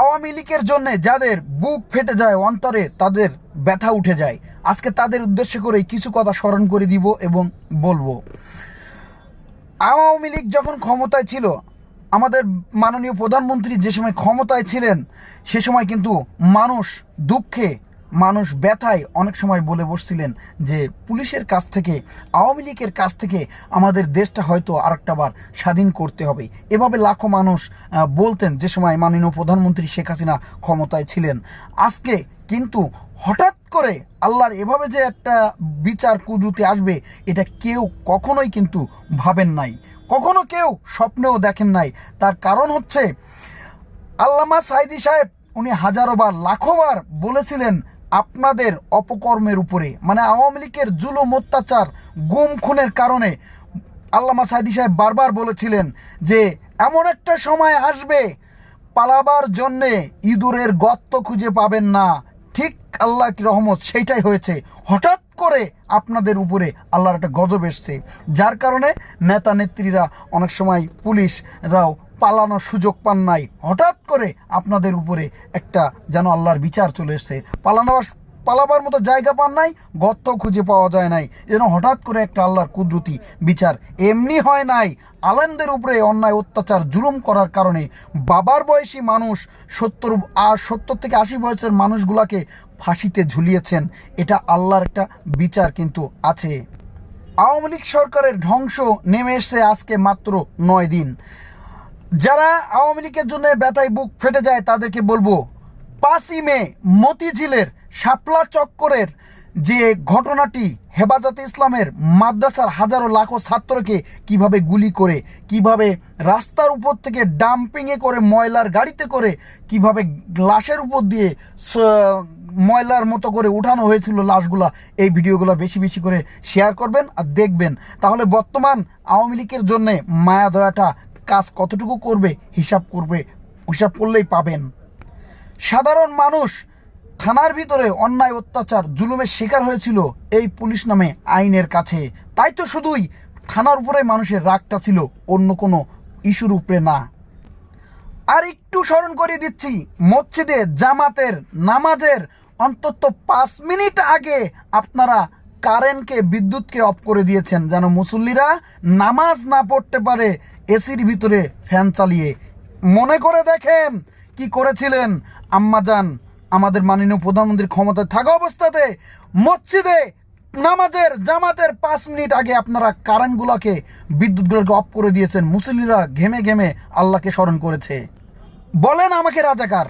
আওয়ামী লীগের জন্য যাদের বুক ফেটে যায় অন্তরে, তাদের ব্যথা উঠে যায়। আজকে তাদের উদ্দেশ্য করে কিছু কথা স্মরণ করে দিব এবং বলব। আওয়ামী লীগ যখন ক্ষমতায় ছিল, আমাদের মাননীয় প্রধানমন্ত্রী যে সময় ক্ষমতায় ছিলেন, সে সময় কিন্তু মানুষ দুঃখে মানুষ ব্যথায় অনেক সময় বলে বসছিলেন যে পুলিশের কাছ থেকে, আওয়ামী লীগের কাছ থেকে আমাদের দেশটা হয়তো আরেকটা বার স্বাধীন করতে হবে। এভাবে লাখো মানুষ বলতেন যে সময় মাননীয় প্রধানমন্ত্রী শেখ হাসিনা ক্ষমতায় ছিলেন। আজকে কিন্তু হঠাৎ করে আল্লাহর এভাবে যে একটা বিচার কুদরতি আসবে, এটা কেউ কখনোই কিন্তু ভাবেন নাই। কখনো কেউ স্বপ্নেও দেখেন নাই। তার কারণ হচ্ছে, আল্লামা সাইদি সাহেব, উনি হাজারো বার, লাখো বলেছিলেন আপনাদের অপকর্মের উপরে মানে আওয়ামী লীগের জুলুম, অত্যাচার, গুম, খুনের কারণে। আল্লামা সাইদি সাহেব বারবার বলেছিলেন যে, এমন একটা সময় আসবে, পালাবার জন্যে ইঁদুরের গর্ত খুঁজে পাবেন না। ঠিক আল্লাহ কি রহমত, সেইটাই হয়েছে। হঠাৎ করে আপনাদের উপরে আল্লাহর একটা গজব এসছে। যার কারণে নেতা নেত্রীরা অনেক সময় পুলিশরাও পালানোর সুযোগ পান নাই। হঠাৎ করে আপনাদের উপরে একটা যেন আল্লাহর বিচার চলে এসছে। পালানোর পালাবার মতো জায়গা পান নাই গর্ত খুঁজে পাওয়া যায় নাই। যেন হঠাৎ করে একটা আল্লাহর কুদরতি বিচার। এমনি হয় নাই, আলেমদের উপরে অন্যায়, অত্যাচার, জুলুম করার কারণে বাবার বয়সী মানুষ সত্তর আর সত্তর থেকে আশি বয়সের মানুষগুলাকে ফাঁসিতে ঝুলিয়েছেন। এটা আল্লাহর একটা বিচার কিন্তু আছে। আওয়ামী লীগ সরকারের ধ্বংস নেমে এসছে আজকে মাত্র নয় দিন। যারা আওয়ামী লীগের জন্য ব্যথায় বুক ফেটে যায়, তাদেরকে বলব পাঁচই মে মতিঝিলের শাপলা চক্করের যে ঘটনাটি হেফাজতে ইসলামের মাদ্রাসার হাজারো লাখো ছাত্রকে কীভাবে গুলি করে, কীভাবে রাস্তার উপর থেকে ডাম্পিংয়ে করে ময়লার গাড়িতে করে, কীভাবে গ্লাসের উপর দিয়ে ময়লার মতো করে উঠানো হয়েছিল লাশগুলা, এই ভিডিওগুলো বেশি বেশি করে শেয়ার করবেন আর দেখবেন। তাহলে বর্তমান আওয়ামী লীগের জন্যে মায়া দয়াটা কাজ কতটুকু করবে, হিসাব করবে, হিসাব করলেই পাবেন। সাধারণ মানুষ থানার ভিতরে অন্যায়, অত্যাচার, জুলুমের শিকার হয়েছিল এই পুলিশ নামে আইনের কাছে। তাই তো শুধুই থানার উপরে মানুষের রাগটা ছিল, অন্য কোনো ইস্যুর উপরে না। আর একটু স্মরণ করিয়ে দিচ্ছি, মসজিদে জামাতের নামাজের অন্তত পাঁচ মিনিট আগে আপনারা কারেন্টকে বিদ্যুৎকে অফ করে দিয়েছেন, যেন মুসল্লিরা নামাজ না পড়তে পারে এসির ভিতরে ফ্যান চালিয়ে মনে করে দেখেন কি করেছিলেন আম্মাজান আমাদের মাননীয় প্রধানমন্ত্রীর ক্ষমতায় থাকা অবস্থাতে মসজিদে নামাজের জামাতের পাঁচ মিনিট আগে আপনারা কারেন্টগুলোকে, বিদ্যুৎগুলোকে অফ করে দিয়েছেন। মুসলিরা ঘেমে ঘেমে আল্লাহকে স্মরণ করেছে। বলেন আমাকে রাজাকার।